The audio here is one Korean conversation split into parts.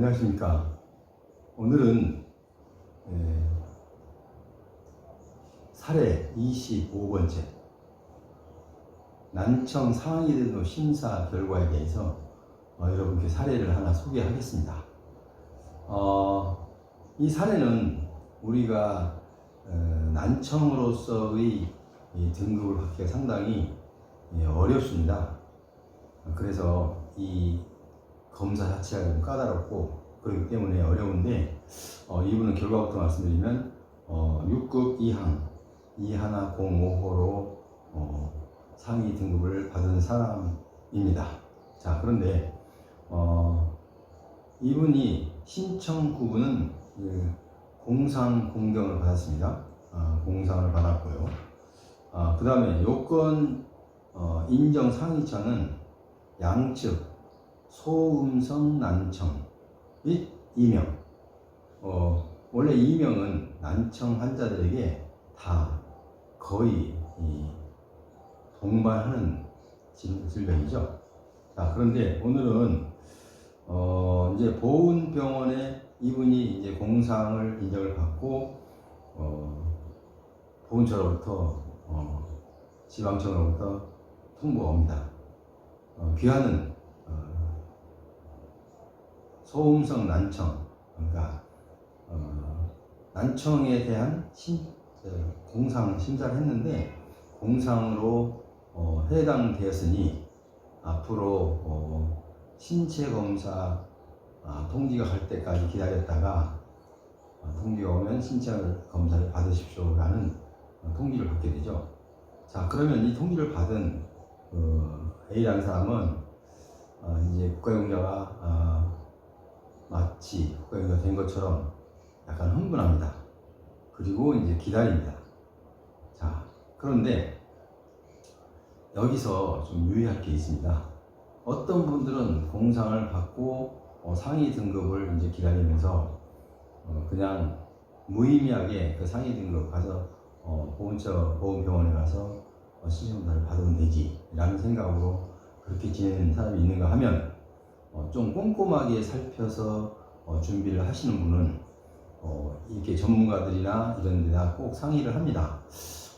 안녕하십니까. 오늘은 에, 사례 25번째 난청 상위대도 심사 결과에 대해서 어, 여러분께 사례를 하나 소개하겠습니다. 어, 이 사례는 우리가 어, 난청으로서의 이 등급을 받기가 상당히 예, 어렵습니다. 그래서 이 검사 자체가 좀 까다롭고 그렇기 때문에 어려운데 어, 이분은 결과부터 말씀드리면 어, 6급 2항 2하나 05호로 어, 상위 등급을 받은 사람입니다. 자 그런데 어, 이분이 신청 구분은 그 공상 공경을 받았습니다. 아, 공상을 받았고요. 아, 그 다음에 요건 어, 인정 상위처는 양측 소음성 난청 및 이명. 어, 원래 이명은 난청 환자들에게 다 거의 이 동반하는 질- 질병이죠. 자, 그런데 오늘은 어, 이제 보훈병원에 이분이 이제 공상을 인정을 받고 어, 보훈처로부터 어, 지방청으로부터 통보가 옵니다. 어, 귀하는 어, 소음성 난청, 그러니까 어, 난청에 대한 심, 어, 공상 심사를 했는데 공상으로 어, 해당되었으니 앞으로 어, 신체 검사 아, 통지가 갈 때까지 기다렸다가 어, 통지가 오면 신체 검사를 받으십시오라는 어, 통지를 받게 되죠. 자 그러면 이 통지를 받은 어, A라는 사람은 어, 이제 국가용자가 어, 마치 국가용자가 된 것처럼 약간 흥분합니다. 그리고 이제 기다립니다. 자 그런데 여기서 좀 유의할 게 있습니다. 어떤 분들은 공상을 받고 어, 상위 등급을 이제 기다리면서 어, 그냥 무의미하게 그 상위 등급 가서 어, 보훈처 보훈병원에 가서 어, 신청사를 받으면 되지라는 생각으로 그렇게 지내는 사람이 있는가 하면 어, 좀 꼼꼼하게 살펴서 어, 준비를 하시는 분은 어, 이렇게 전문가들이나 이런 데다 꼭 상의를 합니다.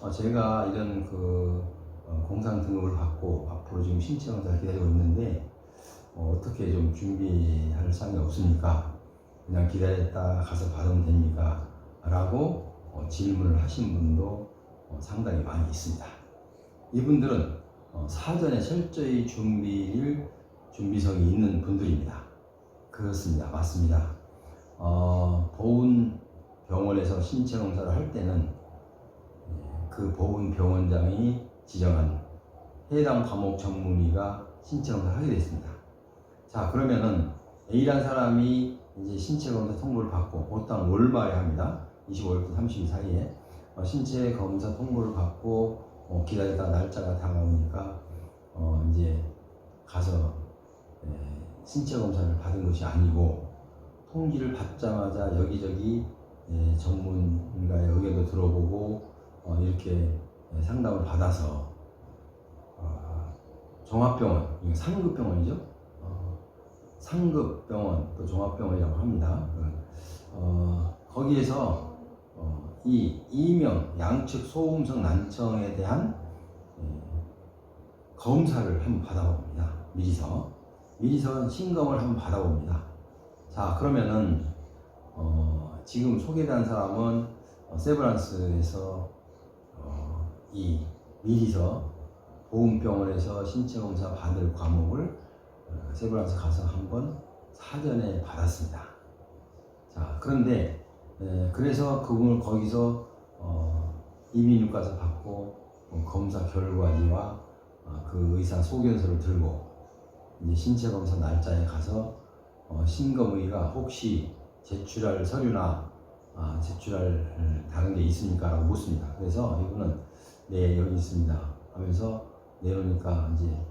어, 제가 이런 그 어, 공상 등급을 받고 앞으로 지금 신체 검사를 기다리고 있는데 어, 떻게좀 준비할 사항이 없습니까? 그냥 기다렸다 가서 받으면 됩니까? 라고 어, 질문을 하신 분도 어, 상당히 많이 있습니다. 이분들은 어, 사전에 철저히 준비를 준비성이 있는 분들입니다. 그렇습니다. 맞습니다. 어, 보훈 병원에서 신체 검사를 할 때는 예, 그 보훈 병원장이 지정한 해당 과목 전문의가 신체 검사를 하게 됐습니다. 자 그러면은 A란 사람이 이제 신체 검사 통보를 받고 보통 월말에 합니다. 25일부터 30일 사이에 어, 신체 검사 통보를 받고 어, 기다리다 날짜가 다가오니까 어, 이제 가서 에, 신체 검사를 받은 것이 아니고 통지를 받자마자 여기저기 에, 전문가의 의견도 들어보고 어, 이렇게 에, 상담을 받아서 어, 종합병원, 상급병원이죠. 어, 상급병원 또 종합병원이라고 합니다. 어, 거기에서 어, 이 이명 양측 소음성 난청에 대한 예, 검사를 한번 받아봅니다. 미리서 미리서 신검을 한번 받아봅니다. 자 그러면은 어, 지금 소개된 사람은 어, 세브란스에서 어, 이 미리서 보훈병원에서 신체 검사 받을 과목을 어, 세브란스 가서 한번 사전에 받았습니다. 자 그런데 에, 그래서 그분을 거기서 어, 이민육가서 받고 어, 검사 결과지와 어, 그 의사 소견서를 들고 이제 신체 검사 날짜에 가서 어, 신검의가 혹시 제출할 서류나 아, 제출할 음, 다른 게 있습니까 라고 묻습니다. 그래서 이분은 네 여기 있습니다 하면서 내놓으니까 이제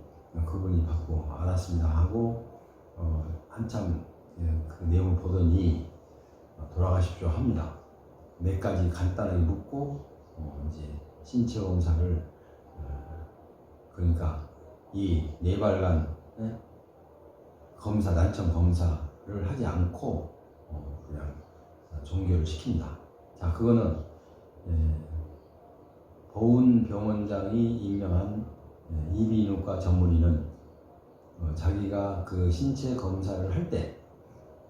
그분이 받고 알았습니다 하고 어, 한참 예, 그 내용을 보더니 어, 돌아가십시오 합니다. 몇 가지 간단하게 묻고 어, 이제 신체 검사를 어, 그러니까 이 네발간 예? 검사 난청 검사를 하지 않고 어, 그냥 종교를 시킵니다. 자, 그거는 예, 보은 병원장이 임명한 예, 이비인후과 전문의는 어, 자기가 그 신체 검사를 할때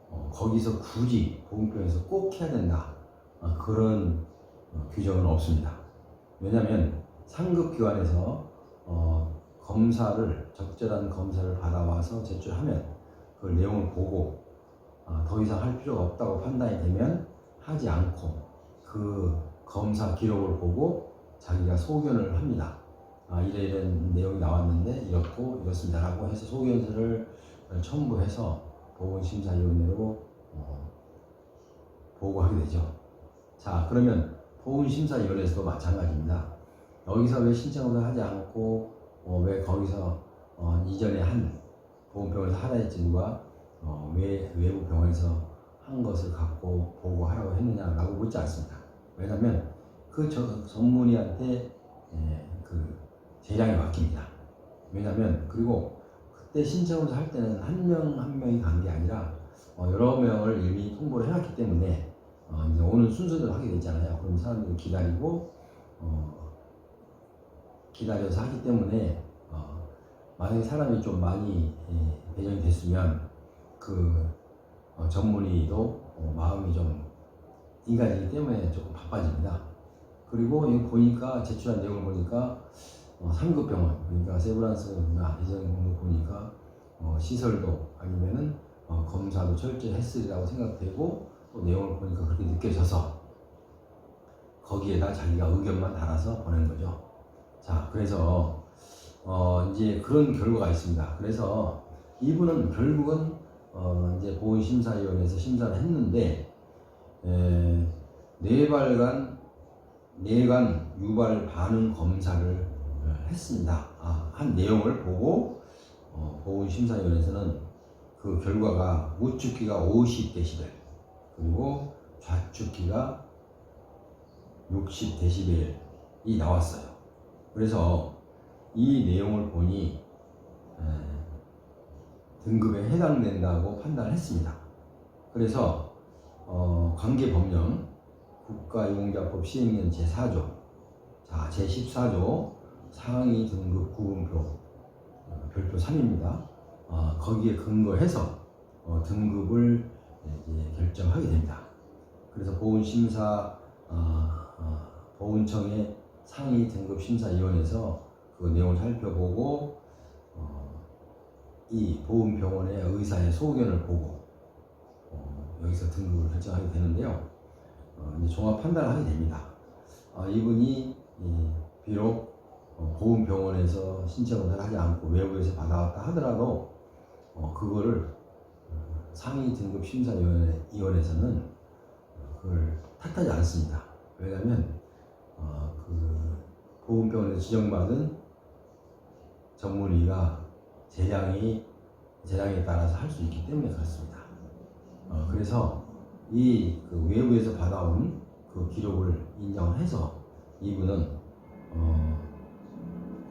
어, 거기서 굳이 보건병에서 꼭 해야 된다 어, 그런 어, 규정은 없습니다. 왜냐하면 상급 기관에서 어, 검사를 적절한 검사를 받아와서 제출하면 그 내용을 보고 아, 더 이상 할 필요가 없다고 판단이 되면 하지 않고 그 검사 기록을 보고 자기가 소견을 합니다. 아, 이래 이런 내용이 나왔는데 이렇고 이렇습니다라고 해서 소견서를 첨부해서 보건심사위원회로 어, 보고하게 되죠. 자 그러면 보건심사위원회에서도 마찬가지입니다. 여기서 왜 신청을 하지 않고 어, 왜 거기서 어, 이전에 한 보건병원에서 하라 했지 누가 어, 왜 외부 병원에서 한 것을 갖고 보고 하라고 했느냐라고 묻지 않습니다. 왜냐하면 그 저, 전문의한테 예, 그 재량이 맡깁니다. 왜냐하면 그리고 그때 신청을 할 때는 한 명한 명이 간 게 아니라 어, 여러 명을 이미 통보를 해놨기 때문에 어, 이제 오는 순서대로 하게 되잖아요. 그럼 사람들이 기다리고 어, 기다려서 하기 때문에 어, 만약에 사람이 좀 많이 예, 배정이 됐으면 그 어, 전문의도 어, 마음이 좀 인간이기 때문에 조금 바빠집니다. 그리고 이거 보니까 제출한 내용을 보니까 어, 3급 병원 그러니까 세브란스나 대전공도 보니까 어, 시설도 아니면은 어, 검사도 철저히 했으리라고 생각되고 또 내용을 보니까 그렇게 느껴져서 거기에다 자기가 의견만 달아서 보낸 거죠. 자, 그래서 어, 이제 그런 결과가 있습니다. 그래서 이분은 결국은 어, 이제 보건심사위원회에서 심사를 했는데 에, 뇌발관 뇌관 유발 반응 검사를 어, 했습니다. 아, 한 내용을 보고 어, 보건심사위원회에서는 그 결과가 우측기가 50데시벨 그리고 좌측기가 60데시벨이 나왔어요. 그래서 이 내용을 보니 에, 등급에 해당된다고 판단을 했습니다. 그래서 어, 관계법령 국가유공자법 시행령 제4조 자 제14조 상위 등급 구분표 어, 별표 3입니다. 어, 거기에 근거해서 어, 등급을 이제 결정하게 됩니다. 그래서 보훈심사 어, 어, 보훈청의 상위 등급 심사위원회에서 그 내용을 살펴보고 어, 이 보훈병원의 의사의 소견을 보고 어, 여기서 등급을 결정하게 되는데요. 어, 이제 종합 판단을 하게 됩니다. 어, 이분이 이, 비록 어, 보훈병원에서 신청을 하지 않고 외부에서 받아왔다 하더라도 어, 그거를 어, 상위 등급 심사위원회에서는 어, 그걸 탓하지 않습니다. 왜냐하면 어, 그 보훈병원에서 지정받은 전문의가 재량이 재량에 따라서 할 수 있기 때문에 그렇습니다. 어, 그래서 이 그 외부에서 받아온 그 기록을 인정을 해서 이분은 어,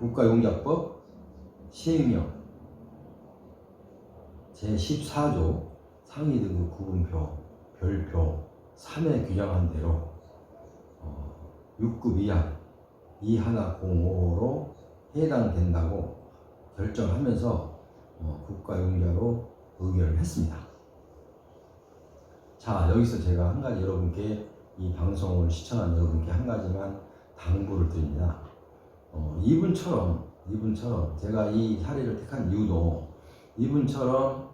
국가용자법 시행령 제14조 상위 등급 구분표 별표 3에 규정한 대로 어, 6급 이하 2105로 해당된다고 결정하면서 어, 국가용자로 의결을 했습니다. 자 여기서 제가 한 가지 여러분께 이 방송을 시청한 여러분께 한 가지만 당부를 드립니다. 어, 이분처럼 이분처럼 제가 이 사례를 택한 이유도 이분처럼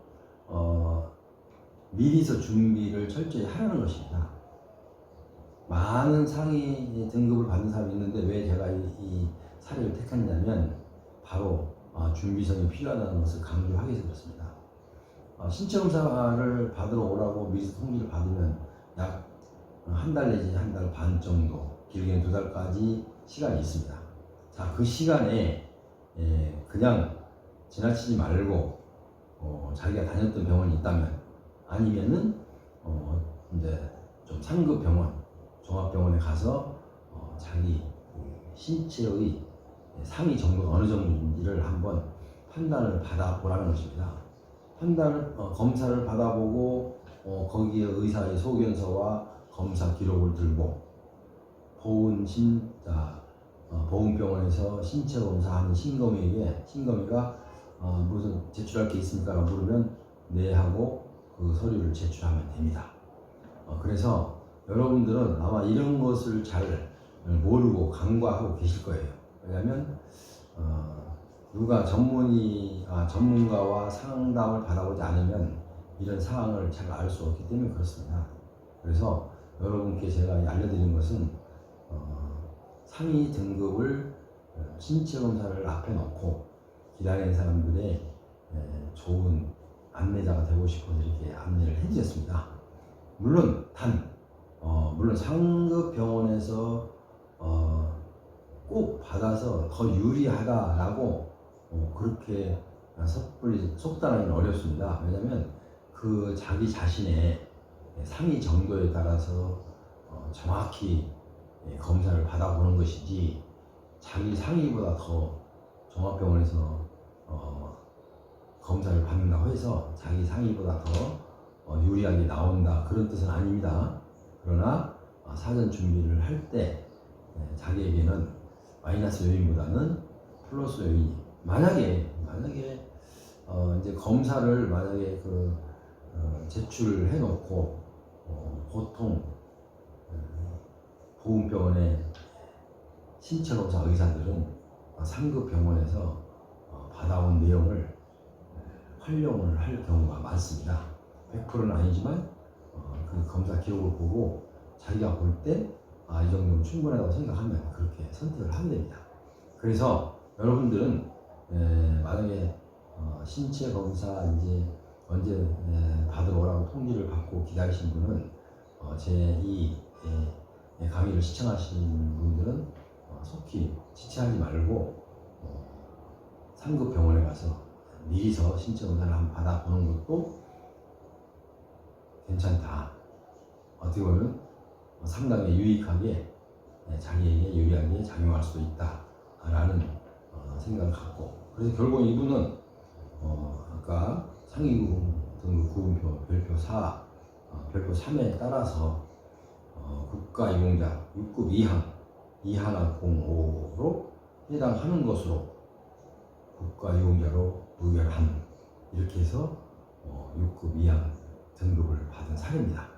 어, 미리서 준비를 철저히 하라는 것입니다. 많은 상위 등급을 받는 사람이 있는데 왜 제가 이, 이 사례를 택했냐면 바로 어, 준비성이 필요하다는 것을 강조하기 위해서 그렇습니다. 어, 신청사를 받으러 오라고 미리 통지를 받으면 약 한 달 내지 한 달 반 정도, 길게는 두 달까지 시간이 있습니다. 자, 그 시간에 예, 그냥 지나치지 말고 어, 자기가 다녔던 병원이 있다면 아니면은 어, 이제 좀 상급 병원, 종합병원에 가서 어, 자기 그 신체의 상위 정도가 어느 정도인지를 한번 판단을 받아 보라는 것입니다. 판단을 어, 검사를 받아보고 어, 거기에 의사의 소견서와 검사 기록을 들고 보훈신 아, 어, 보훈병원에서 신체 검사하는 신검이에게 신검이가 어, 무슨 제출할 게 있습니까? 라고 물으면 네 하고 그 서류를 제출하면 됩니다. 어, 그래서 여러분들은 아마 이런 것을 잘 모르고 간과하고 계실 거예요. 왜냐하면 어, 누가 전문의 아, 전문가와 상담을 받아보지 않으면 이런 사항을 잘 알 수 없기 때문에 그렇습니다. 그래서 여러분께 제가 알려드린 것은 어, 상위 등급을 어, 신체 검사를 앞에 놓고 기다리는 사람들의 에, 좋은 안내자가 되고 싶어서 이렇게 안내를 해드렸습니다. 물론 단 어, 물론 상급 병원에서 어, 꼭 받아서 더 유리하다라고 어, 그렇게 섣불리 속단하기는 어렵습니다. 왜냐하면 그 자기 자신의 상위 정도에 따라서 어, 정확히 예, 검사를 받아보는 것이지 자기 상위보다 더 종합병원에서 어, 검사를 받는다고 해서 자기 상위보다 더 어, 유리하게 나온다 그런 뜻은 아닙니다. 그러나 어, 사전 준비를 할 때 자기에게는 마이너스 요인보다는 플러스 요인이 만약에 만약에 어, 이제 검사를 만약에 그 어, 제출해 놓고 어, 보통 어, 보훈병원의 신체 검사 의사들은 어, 상급 병원에서 어, 받아온 내용을 어, 활용을 할 경우가 많습니다. 100%는 아니지만 어, 그 검사 기록을 보고 자기가 볼 때 아, 이 정도면 충분하다고 생각하면 그렇게 선택을 하게 됩니다. 그래서 여러분들은 에, 만약에 어, 신체 검사 이제 언제 에, 받으러 오라고 통지를 받고 기다리신 분은 어, 제이 예, 강의를 시청하신 분들은 어, 속히 지체하지 말고 어, 상급 병원에 가서 미리서 신체 검사를 한번 받아보는 것도 괜찮다. 어떻게 보면 상당히 유익하게 예, 자기에게 유리하게 작용할 수도 있다라는 어, 생각을 갖고 그래서 결국 이분은 어, 아까 상위급 등급 구분표 별표 4, 어, 별표 3에 따라서 어, 국가 이용자 6급 이항 이하나 05로 해당하는 것으로 국가 이용자로 의결함 이렇게 해서 어, 6급 이항 등급을 받은 사례입니다.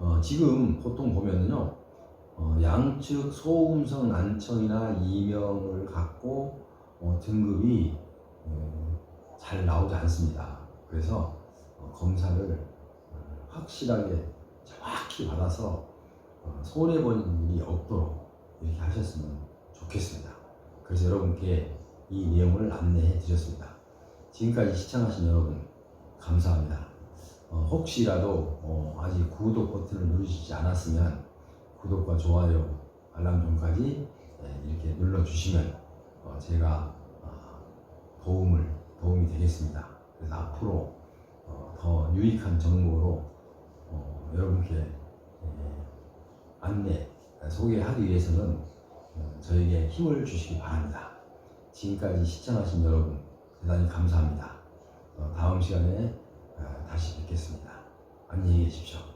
어, 지금 보통 보면은요 어, 양측 소음성 난청이나 이명을 갖고 어, 등급이 어, 잘 나오지 않습니다. 그래서 어, 검사를 어, 확실하게 정확히 받아서 어, 손해 보는 일이 없도록 이렇게 하셨으면 좋겠습니다. 그래서 여러분께 이 내용을 안내해 드렸습니다. 지금까지 시청하신 여러분 감사합니다. 어, 혹시라도 어, 아직 구독 버튼을 누르시지 않았으면 구독과 좋아요, 알람송까지 예, 이렇게 눌러주시면 어, 제가 어, 도움을 도움이 되겠습니다. 그래서 앞으로 어, 더 유익한 정보로 어, 여러분께 예, 안내 소개하기 위해서는 어, 저에게 힘을 주시기 바랍니다. 지금까지 시청하신 여러분 대단히 감사합니다. 어, 다음 시간에 어, 다시 뵙겠습니다. 안녕히 계십시오.